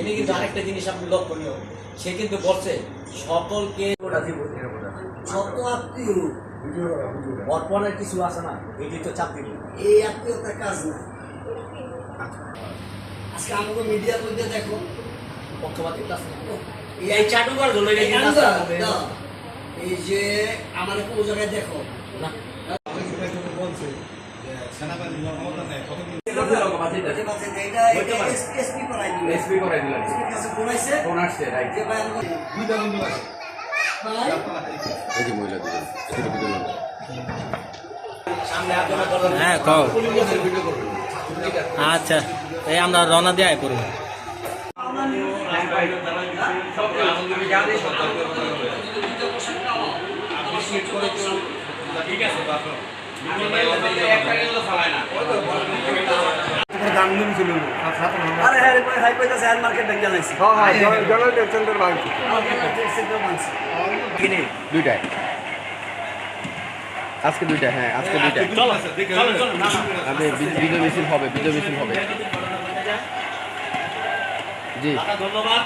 এনে কিন্তু আরেকটা জিনিস আপনি লক্ষণীয়। সে কিন্তু বলছে সকলকে শত আত্মীয়। অর্পণের কিছু আছে না? এটি তো চাপ দিব। এই আত্মীয়তার কাজ না। আজকে আমাকে মিডিয়ার মধ্যে দেখো এই চাটুকার। এই যে আমার কোনো জায়গায় দেখো। না। হ্যাঁ, ঠিক আছে আচ্ছা এই আমরা রওনা দিয়ে আয় করব। আরে হ্যাঁ হাই কইতাছে হ্যান্ড মার্কেট ব্যাংক জানাইছি দুইটায়। আজকে দুইটায় হ্যাঁ আজকে দুইটায়। আরে বি- বিজয় মিছিল হবে বিজয় মিছিল হবে। জি। ধন্যবাদ।